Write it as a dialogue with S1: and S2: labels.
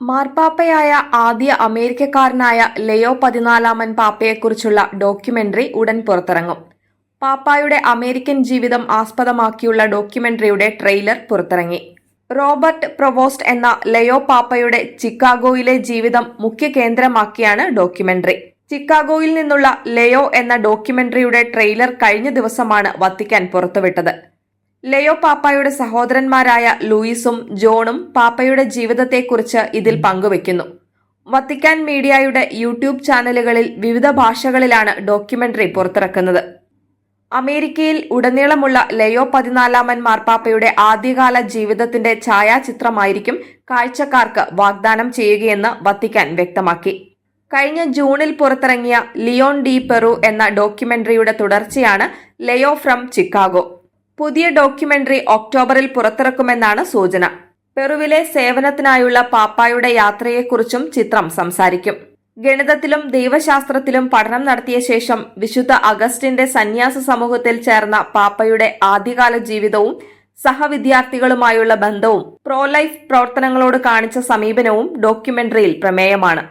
S1: മാർപ്പാപ്പയായ ആദ്യ അമേരിക്കക്കാരനായ ലയോ പതിനാലാമൻ പാപ്പയെക്കുറിച്ചുള്ള ഡോക്യുമെന്ററി ഉടൻ പുറത്തിറങ്ങും. പാപ്പായുടെ അമേരിക്കൻ ജീവിതം ആസ്പദമാക്കിയുള്ള ഡോക്യുമെന്ററിയുടെ ട്രെയിലർ പുറത്തിറങ്ങി. റോബർട്ട് പ്രൊവോസ്റ്റ് എന്ന ലയോ പാപ്പയുടെ ചിക്കാഗോയിലെ ജീവിതം മുഖ്യ കേന്ദ്രമാക്കിയാണ് ഡോക്യുമെന്ററി. ചിക്കാഗോയിൽ നിന്നുള്ള ലയോ എന്ന ഡോക്യുമെന്ററിയുടെ ട്രെയിലർ കഴിഞ്ഞ ദിവസമാണ് വത്തിക്കാൻ പുറത്തുവിട്ടത്. ലയോ പാപ്പായുടെ സഹോദരന്മാരായ ലൂയിസും ജോണും പാപ്പയുടെ ജീവിതത്തെക്കുറിച്ച് ഇതിൽ പങ്കുവയ്ക്കുന്നു. വത്തിക്കാൻ മീഡിയയുടെ യൂട്യൂബ് ചാനലുകളിൽ വിവിധ ഭാഷകളിലാണ് ഡോക്യുമെന്ററി പുറത്തിറക്കുന്നത്. അമേരിക്കയിൽ ഉടനീളമുള്ള ലയോ പതിനാലാമൻ മാർപ്പാപ്പയുടെ ആദ്യകാല ജീവിതത്തിന്റെ ഛായാചിത്രമായിരിക്കും കാഴ്ചക്കാർക്ക് വാഗ്ദാനം ചെയ്യുകയെന്ന് വത്തിക്കാൻ വ്യക്തമാക്കി. കഴിഞ്ഞ ജൂണിൽ പുറത്തിറങ്ങിയ ലിയോൺ ഡി പെറു എന്ന ഡോക്യുമെന്ററിയുടെ തുടർച്ചയാണ് ലയോ ഫ്രം ചിക്കാഗോ. പുതിയ ഡോക്യുമെന്ററി ഒക്ടോബറിൽ പുറത്തിറക്കുമെന്നാണ് സൂചന. പെറുവിലെ സേവനത്തിനായുള്ള പാപ്പായുടെ യാത്രയെക്കുറിച്ചും ചിത്രം സംസാരിക്കും. ഗണിതത്തിലും ദൈവശാസ്ത്രത്തിലും പഠനം നടത്തിയ ശേഷം വിശുദ്ധ അഗസ്റ്റിന്റെ സന്യാസ സമൂഹത്തിൽ ചേർന്ന പാപ്പയുടെ ആദ്യകാല ജീവിതവും സഹവിദ്യാർത്ഥികളുമായുള്ള ബന്ധവും പ്രോലൈഫ് പ്രവർത്തനങ്ങളോട് കാണിച്ച സമീപനവും ഡോക്യുമെന്ററിയിൽ പ്രമേയമാണ്.